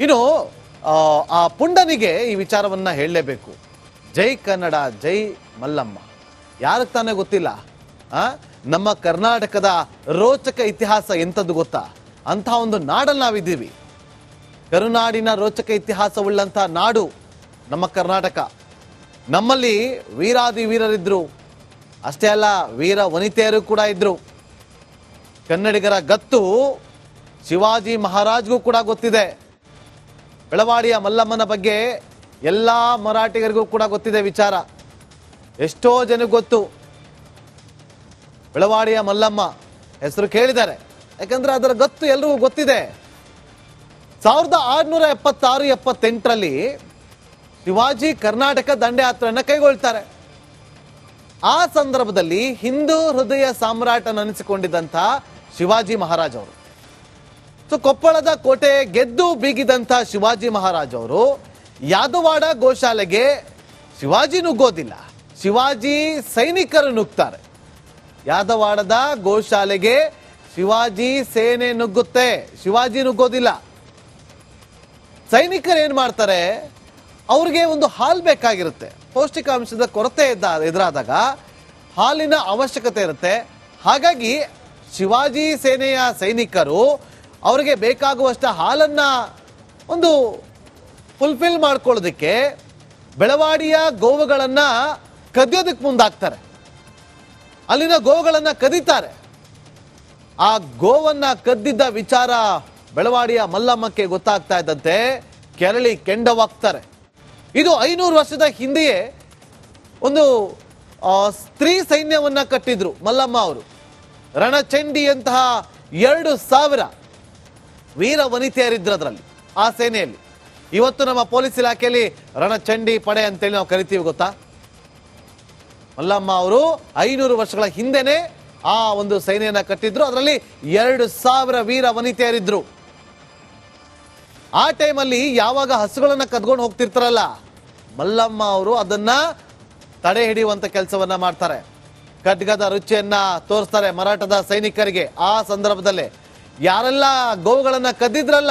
ಇನ್ನು ಆ, ಪುಂಡನಿಗೆ ಈ ವಿಚಾರವನ್ನ ಹೇಳಲೇಬೇಕು. ಜೈ ಕನ್ನಡ ಜೈ ಮಲ್ಲಮ್ಮ. ಯಾರಿಗೆ ತಾನೇ ಗೊತ್ತಿಲ್ಲ? ನಮ್ಮ ಕರ್ನಾಟಕದ ರೋಚಕ ಇತಿಹಾಸ ಎಂಥದ್ದು ಗೊತ್ತಾ? ಅಂಥ ಒಂದು ನಾಡಲ್ಲಿ ನಾವಿದ್ದೀವಿ. ಕರುನಾಡಿನ ರೋಚಕ ಇತಿಹಾಸವುಳ್ಳಂಥ ನಾಡು ನಮ್ಮ ಕರ್ನಾಟಕ. ನಮ್ಮಲ್ಲಿ ವೀರಾದಿ ವೀರರಿದ್ದರು ಅಷ್ಟೇ ಅಲ್ಲ ವೀರ ವನಿತೆಯರು ಕೂಡ ಇದ್ದರು ಕನ್ನಡಿಗರ ಗತ್ತು ಶಿವಾಜಿ ಮಹಾರಾಜ್ಗೂ ಕೂಡ ಗೊತ್ತಿದೆ. ಬೆಳವಾಡಿಯ ಮಲ್ಲಮ್ಮನ ಬಗ್ಗೆ ಎಲ್ಲ ಮರಾಠಿಗರಿಗೂ ಕೂಡ ಗೊತ್ತಿದೆ ವಿಚಾರ. ಎಷ್ಟೋ ಜನಕ್ಕೆ ಗೊತ್ತು. ಬೆಳವಾಡಿಯ ಮಲ್ಲಮ್ಮ ಹೆಸರು ಕೇಳಿದ್ದಾರೆ. ಯಾಕಂದ್ರೆ ಅದರ ಗತ್ತು ಎಲ್ರಿಗೂ ಗೊತ್ತಿದೆ. ಸಾವಿರದ ಆರುನೂರ ಎಪ್ಪತ್ತಾರು, ಎಪ್ಪತ್ತೆಂಟರಲ್ಲಿ ಶಿವಾಜಿ ಕರ್ನಾಟಕ ದಂಡಯಾತ್ರೆಯನ್ನು ಕೈಗೊಳ್ತಾರೆ. ಆ ಸಂದರ್ಭದಲ್ಲಿ ಹಿಂದೂ ಹೃದಯ ಸಾಮ್ರಾಟನೆನಿಸಿಕೊಂಡಿದ್ದಂಥ ಶಿವಾಜಿ ಮಹಾರಾಜ್ ಅವರು. ಸೊ ಕೊಪ್ಪಳದ ಕೋಟೆ ಗೆದ್ದು ಬೀಗಿದಂಥ ಶಿವಾಜಿ ಮಹಾರಾಜ್ ಅವರು ಯಾದವಾಡ ಗೋಶಾಲೆಗೆ ಶಿವಾಜಿ ನುಗ್ಗೋದಿಲ್ಲ. ಶಿವಾಜಿ ಸೈನಿಕರು ನುಗ್ತಾರೆ. ಯಾದವಾಡದ ಗೋಶಾಲೆಗೆ ಶಿವಾಜಿ ಸೇನೆ ನುಗ್ಗುತ್ತೆ. ಶಿವಾಜಿ ನುಗ್ಗೋದಿಲ್ಲ. ಸೈನಿಕರು ಏನ್ ಮಾಡ್ತಾರೆ? ಅವ್ರಿಗೆ ಒಂದು ಹಾಲ್ ಬೇಕಾಗಿರುತ್ತೆ. ಪೌಷ್ಟಿಕಾಂಶದ ಕೊರತೆ ಇದ್ದ ಎದುರಾದಾಗ ಹಾಲಿನ ಅವಶ್ಯಕತೆ ಇರುತ್ತೆ. ಹಾಗಾಗಿ ಶಿವಾಜಿ ಸೇನೆಯ ಸೈನಿಕರು ಅವರಿಗೆ ಬೇಕಾಗುವಷ್ಟು ಹಾಲನ್ನ ಒಂದು ಫುಲ್ಫಿಲ್ ಮಾಡ್ಕೊಳ್ಳೋದಕ್ಕೆ ಬೆಳವಾಡಿಯ ಗೋವುಗಳನ್ನ ಕದಿಯೋದಕ್ಕೆ ಮುಂದಾಗ್ತಾರೆ. ಅಲ್ಲಿನ ಗೋವುಗಳನ್ನ ಕದೀತಾರೆ. ಆ ಗೋವನ್ನ ಕದ್ದಿದ್ದ ವಿಚಾರ ಬೆಳವಾಡಿಯ ಮಲ್ಲಮ್ಮಕ್ಕೆ ಗೊತ್ತಾಗ್ತಾ ಇದ್ದಂತೆ ಕೆರಳಿ ಕೆಂಡವಾಗ್ತಾರೆ. ಇದು ಐನೂರು ವರ್ಷದ ಹಿಂದೆಯೇ ಒಂದು ಸ್ತ್ರೀ ಸೈನ್ಯವನ್ನ ಕಟ್ಟಿದ್ರು ಮಲ್ಲಮ್ಮ ಅವರು. ರಣಚಂಡಿಯಂತಹ ಎರಡು ಸಾವಿರ ವೀರ ವನಿತೆಯರಿದ್ರು ಅದರಲ್ಲಿ, ಆ ಸೇನೆಯಲ್ಲಿ. ಇವತ್ತು ನಮ್ಮ ಪೊಲೀಸ್ ಇಲಾಖೆಯಲ್ಲಿ ರಣಚಂಡಿ ಪಡೆ ಅಂತೇಳಿ ನಾವು ಕರಿತೀವಿ ಗೊತ್ತಾ? ಮಲ್ಲಮ್ಮ ಅವರು ಐನೂರು ವರ್ಷಗಳ ಹಿಂದೆನೆ ಆ ಒಂದು ಸೈನ್ಯನ ಕಟ್ಟಿದ್ರು. ಅದರಲ್ಲಿ ಎರಡು ಸಾವಿರ ವೀರ ವನಿತೆಯರಿದ್ರು. ಆ ಟೈಮಲ್ಲಿ ಯಾವಾಗ ಹಸುಗಳನ್ನ ಕದ್ಕೊಂಡು ಹೋಗ್ತಿರ್ತಾರಲ್ಲ, ಮಲ್ಲಮ್ಮ ಅವರು ಅದನ್ನ ತಡೆ ಹಿಡಿಯುವಂತ ಕೆಲಸವನ್ನ ಮಾಡ್ತಾರೆ. ಖಡ್ಗದ ರುಚಿಯನ್ನ ತೋರಿಸ್ತಾರೆ ಮರಾಠದ ಸೈನಿಕರಿಗೆ ಆ ಸಂದರ್ಭದಲ್ಲೇ. ಯಾರೆಲ್ಲ ಗೋವುಗಳನ್ನ ಕದ್ದಿದ್ರಲ್ಲ,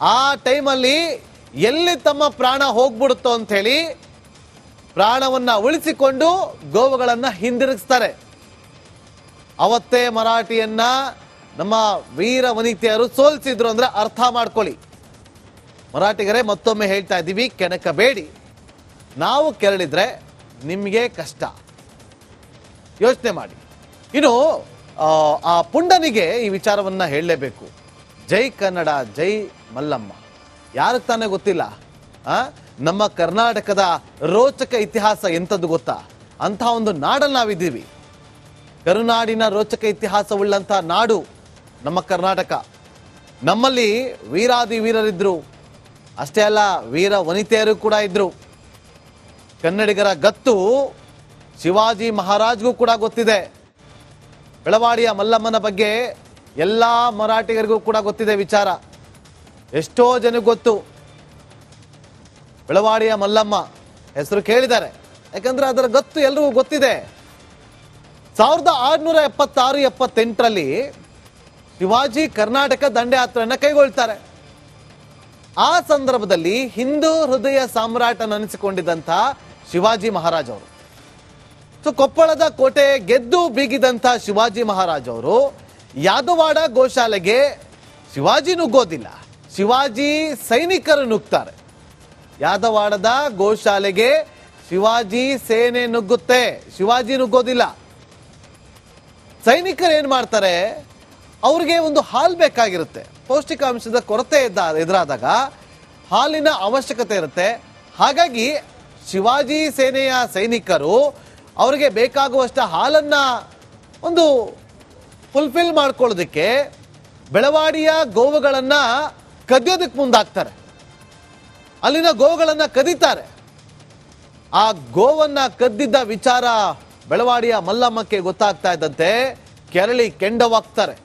ಆ ಟೈಮಲ್ಲಿ ಎಲ್ಲಿ ತಮ್ಮ ಪ್ರಾಣ ಹೋಗ್ಬಿಡುತ್ತೋ ಅಂತ ಹೇಳಿ ಪ್ರಾಣವನ್ನ ಉಳಿಸಿಕೊಂಡು ಗೋವುಗಳನ್ನ ಹಿಂದಿರುಗಿಸ್ತಾರೆ. ಅವತ್ತೇ ಮರಾಠಿಯನ್ನ ನಮ್ಮ ವೀರ ವನಿತೆಯರು ಸೋಲ್ಸಿದ್ರು ಅಂದ್ರೆ ಅರ್ಥ ಮಾಡ್ಕೊಳ್ಳಿ. ಮರಾಠಿಗರೇ, ಮತ್ತೊಮ್ಮೆ ಹೇಳ್ತಾ ಇದ್ದೀವಿ ಕೆಣಕಬೇಡಿ ನಾವು ಕೆರಳಿದ್ರೆ ನಿಮಗೆ ಕಷ್ಟ. ಯೋಚನೆ ಮಾಡಿ. ಇನ್ನು ಆ, ಪುಂಡನಿಗೆ ಈ ವಿಚಾರವನ್ನು ಹೇಳಲೇಬೇಕು. ಜೈ ಕನ್ನಡ ಜೈ ಮಲ್ಲಮ್ಮ. ಯಾರಿಗೆ ತಾನೇ ಗೊತ್ತಿಲ್ಲ? ನಮ್ಮ ಕರ್ನಾಟಕದ ರೋಚಕ ಇತಿಹಾಸ ಎಂಥದ್ದು ಗೊತ್ತಾ? ಅಂಥ ಒಂದು ನಾಡಲ್ಲಿ ನಾವಿದ್ದೀವಿ. ಕರುನಾಡಿನ ರೋಚಕ ಇತಿಹಾಸವುಳ್ಳಂಥ ನಾಡು ನಮ್ಮ ಕರ್ನಾಟಕ. ನಮ್ಮಲ್ಲಿ ವೀರಾದಿ ವೀರರಿದ್ದರು ಅಷ್ಟೇ ಅಲ್ಲ ವೀರ ವನಿತೆಯರು ಕೂಡ ಇದ್ದರು ಕನ್ನಡಿಗರ ಗತ್ತು ಶಿವಾಜಿ ಮಹಾರಾಜ್ಗೂ ಕೂಡ ಗೊತ್ತಿದೆ. ಬೆಳವಾಡಿಯ ಮಲ್ಲಮ್ಮನ ಬಗ್ಗೆ ಎಲ್ಲ ಮರಾಠಿಗರಿಗೂ ಕೂಡ ಗೊತ್ತಿದೆ ವಿಚಾರ. ಎಷ್ಟೋ ಜನಕ್ಕೆ ಗೊತ್ತು. ಬೆಳವಾಡಿಯ ಮಲ್ಲಮ್ಮ ಹೆಸರು ಕೇಳಿದ್ದಾರೆ. ಯಾಕಂದ್ರೆ ಅದರ ಗತ್ತು ಎಲ್ರಿಗೂ ಗೊತ್ತಿದೆ. ಸಾವಿರದ ಆರುನೂರ ಎಪ್ಪತ್ತಾರು, ಎಪ್ಪತ್ತೆಂಟರಲ್ಲಿ ಶಿವಾಜಿ ಕರ್ನಾಟಕ ದಂಡಯಾತ್ರೆಯನ್ನು ಕೈಗೊಳ್ತಾರೆ. ಆ ಸಂದರ್ಭದಲ್ಲಿ ಹಿಂದೂ ಹೃದಯ ಸಾಮ್ರಾಟನೆನಿಸಿಕೊಂಡಿದ್ದಂಥ ಶಿವಾಜಿ ಮಹಾರಾಜ್ ಅವರು. ಸೊ ಕೊಪ್ಪಳದ ಕೋಟೆ ಗೆದ್ದು ಬೀಗಿದಂಥ ಶಿವಾಜಿ ಮಹಾರಾಜ್ ಅವರು ಯಾದವಾಡ ಗೋಶಾಲೆಗೆ ಶಿವಾಜಿ ನುಗ್ಗೋದಿಲ್ಲ. ಶಿವಾಜಿ ಸೈನಿಕರು ನುಗ್ತಾರೆ. ಯಾದವಾಡದ ಗೋಶಾಲೆಗೆ ಶಿವಾಜಿ ಸೇನೆ ನುಗ್ಗುತ್ತೆ. ಶಿವಾಜಿ ನುಗ್ಗೋದಿಲ್ಲ. ಸೈನಿಕರು ಏನ್ ಮಾಡ್ತಾರೆ? ಅವ್ರಿಗೆ ಒಂದು ಹಾಲ್ ಬೇಕಾಗಿರುತ್ತೆ. ಪೌಷ್ಟಿಕಾಂಶದ ಕೊರತೆ ಇದ್ದ, ಎದುರಾದಾಗ ಹಾಲಿನ ಅವಶ್ಯಕತೆ ಇರುತ್ತೆ. ಹಾಗಾಗಿ ಶಿವಾಜಿ ಸೇನೆಯ ಸೈನಿಕರು ಅವರಿಗೆ ಬೇಕಾಗುವಷ್ಟು ಹಾಲನ್ನು ಒಂದು ಫುಲ್ಫಿಲ್ ಮಾಡ್ಕೊಳ್ಳೋದಕ್ಕೆ ಬೆಳವಾಡಿಯ ಗೋವುಗಳನ್ನು ಕದಿಯೋದಕ್ಕೆ ಮುಂದಾಗ್ತಾರೆ. ಅಲ್ಲಿನ ಗೋವುಗಳನ್ನು ಕದೀತಾರೆ. ಆ ಗೋವನ್ನು ಕದ್ದಿದ್ದ ವಿಚಾರ ಬೆಳವಾಡಿಯ ಮಲ್ಲಮ್ಮಕ್ಕೆ ಗೊತ್ತಾಗ್ತಾ ಇದ್ದಂತೆ ಕೆರಳಿ ಕೆಂಡವಾಗ್ತಾರೆ.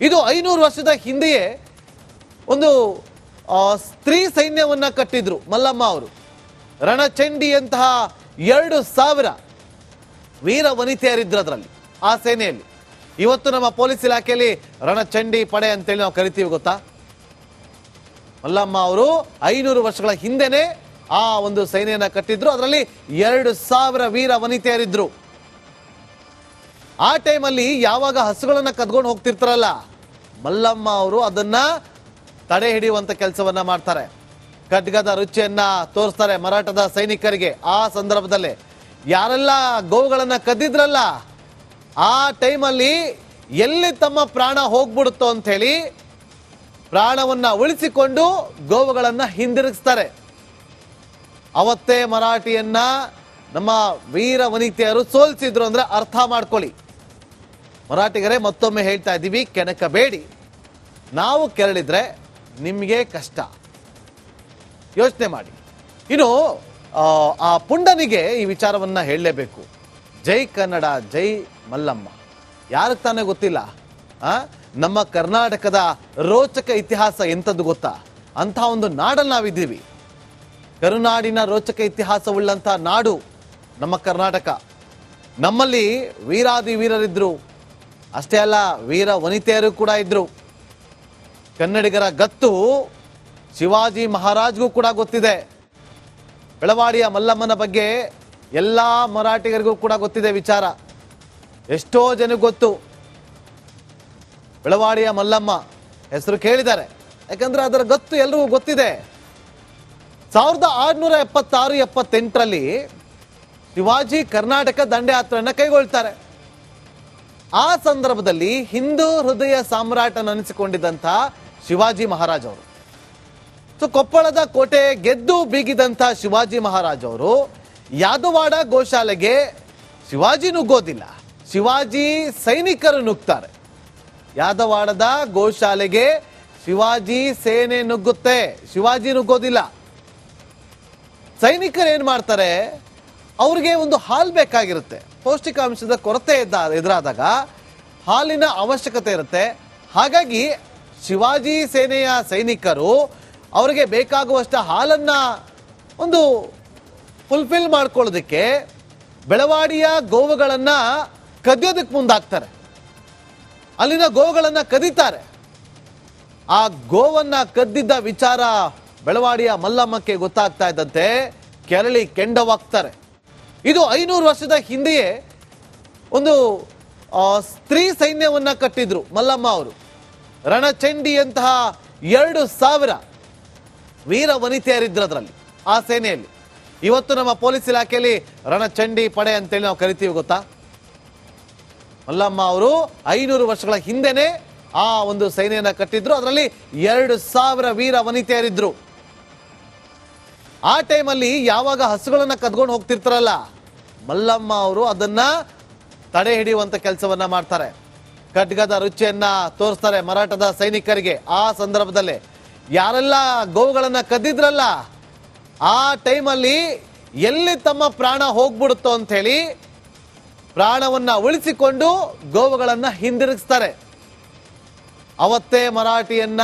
ಇದು ಐನೂರು ವರ್ಷದ ಹಿಂದೆಯೇ ಒಂದು ಸ್ತ್ರೀ ಸೈನ್ಯವನ್ನು ಕಟ್ಟಿದ್ರು ಮಲ್ಲಮ್ಮ ಅವರು. ರಣಚಂಡಿಯಂತಹ ಎರಡು ಸಾವಿರ ವೀರ ವನಿತೆಯರಿದ್ರು ಅದರಲ್ಲಿ, ಆ ಸೇನೆಯಲ್ಲಿ. ಇವತ್ತು ನಮ್ಮ ಪೊಲೀಸ್ ಇಲಾಖೆಯಲ್ಲಿ ರಣಚಂಡಿ ಪಡೆ ಅಂತೇಳಿ ನಾವು ಕರಿತೀವಿ ಗೊತ್ತಾ? ಮಲ್ಲಮ್ಮ ಅವರು ಐನೂರು ವರ್ಷಗಳ ಹಿಂದೆನೆ ಆ ಒಂದು ಸೈನ್ಯನ ಕಟ್ಟಿದ್ರು. ಅದರಲ್ಲಿ ಎರಡು ಸಾವಿರ ವೀರ ವನಿತೆಯರಿದ್ರು. ಆ ಟೈಮಲ್ಲಿ ಯಾವಾಗ ಹಸುಗಳನ್ನ ಕದ್ಕೊಂಡು ಹೋಗ್ತಿರ್ತಾರಲ್ಲ, ಮಲ್ಲಮ್ಮ ಅವರು ಅದನ್ನ ತಡೆ ಹಿಡಿಯುವಂತ ಕೆಲಸವನ್ನ ಮಾಡ್ತಾರೆ. ಖಡ್ಗದ ರುಚಿಯನ್ನ ತೋರಿಸ್ತಾರೆ ಮರಾಠದ ಸೈನಿಕರಿಗೆ ಆ ಸಂದರ್ಭದಲ್ಲಿ. ಯಾರೆಲ್ಲ ಗೋವುಗಳನ್ನ ಕದ್ದಿದ್ರಲ್ಲ, ಆ ಟೈಮಲ್ಲಿ ಎಲ್ಲಿ ತಮ್ಮ ಪ್ರಾಣ ಹೋಗ್ಬಿಡುತ್ತೋ ಅಂತ ಹೇಳಿ ಪ್ರಾಣವನ್ನ ಉಳಿಸಿಕೊಂಡು ಗೋವುಗಳನ್ನ ಹಿಂದಿರುಗಿಸ್ತಾರೆ. ಅವತ್ತೇ ಮರಾಠಿಯನ್ನ ನಮ್ಮ ವೀರ ವನಿತೆಯರು ಸೋಲ್ಸಿದ್ರು ಅಂದ್ರೆ ಅರ್ಥ ಮಾಡ್ಕೊಳ್ಳಿ. ಮರಾಠಿಗರೇ, ಮತ್ತೊಮ್ಮೆ ಹೇಳ್ತಾ ಇದ್ದೀವಿ, ಕೆಣಕಬೇಡಿ. ನಾವು ಕೆರಳಿದ್ರೆ ನಿಮಗೆ ಕಷ್ಟ. ಯೋಚನೆ ಮಾಡಿ. ಇನ್ನು ಆ, ಪುಂಡನಿಗೆ ಈ ವಿಚಾರವನ್ನ ಹೇಳಲೇಬೇಕು. ಜೈ ಕನ್ನಡ ಜೈ ಮಲ್ಲಮ್ಮ. ಯಾರಿಗೆ ತಾನೇ ಗೊತ್ತಿಲ್ಲ? ನಮ್ಮ ಕರ್ನಾಟಕದ ರೋಚಕ ಇತಿಹಾಸ ಎಂಥದ್ದು ಗೊತ್ತಾ? ಅಂಥ ಒಂದು ನಾಡನ್ನು ನಾವಿದ್ದೀವಿ. ಕರುನಾಡಿನ ರೋಚಕ ಇತಿಹಾಸವುಳ್ಳಂಥ ನಾಡು ನಮ್ಮ ಕರ್ನಾಟಕ. ನಮ್ಮಲ್ಲಿ ವೀರಾದಿ ವೀರರಿದ್ದರು ಅಷ್ಟೇ ಅಲ್ಲ ವೀರ ವನಿತೆಯರು ಕೂಡ ಇದ್ದರು ಕನ್ನಡಿಗರ ಗತ್ತು ಶಿವಾಜಿ ಮಹಾರಾಜ್ಗೂ ಕೂಡ ಗೊತ್ತಿದೆ. ಬೆಳವಾಡಿಯ ಮಲ್ಲಮ್ಮನ ಬಗ್ಗೆ ಎಲ್ಲ ಮರಾಠಿಗರಿಗೂ ಕೂಡ ಗೊತ್ತಿದೆ ವಿಚಾರ. ಎಷ್ಟೋ ಜನಕ್ಕೆ ಗೊತ್ತು. ಬೆಳವಾಡಿಯ ಮಲ್ಲಮ್ಮ ಹೆಸರು ಕೇಳಿದ್ದಾರೆ. ಯಾಕಂದ್ರೆ ಅದರ ಗತ್ತು ಎಲ್ರಿಗೂ ಗೊತ್ತಿದೆ. ಸಾವಿರದ ಆರುನೂರ ಎಪ್ಪತ್ತಾರು, ಎಪ್ಪತ್ತೆಂಟರಲ್ಲಿ ಶಿವಾಜಿ ಕರ್ನಾಟಕ ದಂಡಯಾತ್ರೆಯನ್ನು ಕೈಗೊಳ್ತಾರೆ. ಆ ಸಂದರ್ಭದಲ್ಲಿ ಹಿಂದೂ ಹೃದಯ ಸಾಮ್ರಾಟನೆನಿಸಿಕೊಂಡಿದ್ದಂಥ ಶಿವಾಜಿ ಮಹಾರಾಜ್ ಅವರು. ಸೊ ಕೊಪ್ಪಳದ ಕೋಟೆ ಗೆದ್ದು ಬೀಗಿದಂಥ ಶಿವಾಜಿ ಮಹಾರಾಜ್ ಅವರು ಯಾದವಾಡ ಗೋಶಾಲೆಗೆ ಶಿವಾಜಿ ನುಗ್ಗೋದಿಲ್ಲ. ಶಿವಾಜಿ ಸೈನಿಕರು ನುಗ್ತಾರೆ. ಯಾದವಾಡದ ಗೋಶಾಲೆಗೆ ಶಿವಾಜಿ ಸೇನೆ ನುಗ್ಗುತ್ತೆ. ಶಿವಾಜಿ ನುಗ್ಗೋದಿಲ್ಲ. ಸೈನಿಕರು ಏನ್ ಮಾಡ್ತಾರೆ? ಅವ್ರಿಗೆ ಒಂದು ಹಾಲು ಬೇಕಾಗಿರುತ್ತೆ. ಪೌಷ್ಟಿಕಾಂಶದ ಕೊರತೆ ಇದ್ದ, ಎದುರಾದಾಗ ಹಾಲಿನ ಅವಶ್ಯಕತೆ ಇರುತ್ತೆ. ಹಾಗಾಗಿ ಶಿವಾಜಿ ಸೇನೆಯ ಸೈನಿಕರು ಅವರಿಗೆ ಬೇಕಾಗುವಷ್ಟು ಹಾಲನ್ನ ಒಂದು ಫುಲ್ಫಿಲ್ ಮಾಡ್ಕೊಳ್ಳೋದಕ್ಕೆ ಬೆಳವಾಡಿಯ ಗೋವುಗಳನ್ನ ಕದಿಯೋದಕ್ಕೆ ಮುಂದಾಗ್ತಾರೆ. ಅಲ್ಲಿನ ಗೋವುಗಳನ್ನ ಕದೀತಾರೆ. ಆ ಗೋವನ್ನ ಕದ್ದಿದ್ದ ವಿಚಾರ ಬೆಳವಾಡಿಯ ಮಲ್ಲಮ್ಮಕ್ಕೆ ಗೊತ್ತಾಗ್ತಾ ಇದ್ದಂತೆ ಕೆರಳಿ ಕೆಂಡವಾಗ್ತಾರೆ. ಇದು ಐನೂರು ವರ್ಷದ ಹಿಂದೆಯೇ ಒಂದು ಸ್ತ್ರೀ ಸೈನ್ಯವನ್ನ ಕಟ್ಟಿದ್ರು ಮಲ್ಲಮ್ಮ ಅವರು. ರಣಚಂಡಿಯಂತಹ ಎರಡು ಸಾವಿರ ವೀರ ವನಿತೆಯರಿದ್ರು ಅದರಲ್ಲಿ ಆ ಸೇನೆಯಲ್ಲಿ. ಇವತ್ತು ನಮ್ಮ ಪೊಲೀಸ್ ಇಲಾಖೆಯಲ್ಲಿ ರಣಚಂಡಿ ಪಡೆ ಅಂತೇಳಿ ನಾವು ಕರಿತೀವಿ ಗೊತ್ತಾ? ಮಲ್ಲಮ್ಮ ಅವರು ಐನೂರು ವರ್ಷಗಳ ಹಿಂದೆನೆ ಆ ಒಂದು ಸೈನ್ಯನ ಕಟ್ಟಿದ್ರು. ಅದರಲ್ಲಿ ಎರಡು ಸಾವಿರ ವೀರ ವನಿತೆಯರಿದ್ರು. ಆ ಟೈಮಲ್ಲಿ ಯಾವಾಗ ಹಸುಗಳನ್ನ ಕದ್ಕೊಂಡು ಹೋಗ್ತಿರ್ತಾರಲ್ಲ, ಮಲ್ಲಮ್ಮ ಅವರು ಅದನ್ನ ತಡೆ ಹಿಡಿಯುವಂತ ಕೆಲಸವನ್ನ ಮಾಡ್ತಾರೆ. ಖಡ್ಗದ ರುಚಿಯನ್ನ ತೋರಿಸ್ತಾರೆ ಮರಾಠದ ಸೈನಿಕರಿಗೆ ಆ ಸಂದರ್ಭದಲ್ಲಿ. ಯಾರೆಲ್ಲ ಗೋವುಗಳನ್ನ ಕದ್ದಿದ್ರಲ್ಲ, ಆ ಟೈಮಲ್ಲಿ ಎಲ್ಲಿ ತಮ್ಮ ಪ್ರಾಣ ಹೋಗ್ಬಿಡುತ್ತೋ ಅಂತ ಹೇಳಿ ಪ್ರಾಣವನ್ನ ಉಳಿಸಿಕೊಂಡು ಗೋವುಗಳನ್ನ ಹಿಂದಿರುಗಿಸ್ತಾರೆ. ಅವತ್ತೇ ಮರಾಠಿಯನ್ನ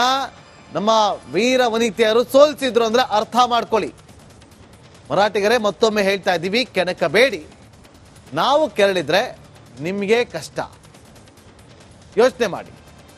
ನಮ್ಮ ವೀರ ವನಿತೆಯರು ಸೋಲ್ಸಿದ್ರು ಅಂದ್ರೆ ಅರ್ಥ ಮಾಡ್ಕೊಳ್ಳಿ. ಮರಾಠಿಗರೇ, ಮತ್ತೊಮ್ಮೆ ಹೇಳ್ತಾ ಇದ್ದೀವಿ ಕೆಣಕಬೇಡಿ ನಾವು ಕೆರಳಿದ್ರೆ ನಿಮಗೆ ಕಷ್ಟ. ಯೋಚನೆ ಮಾಡಿ.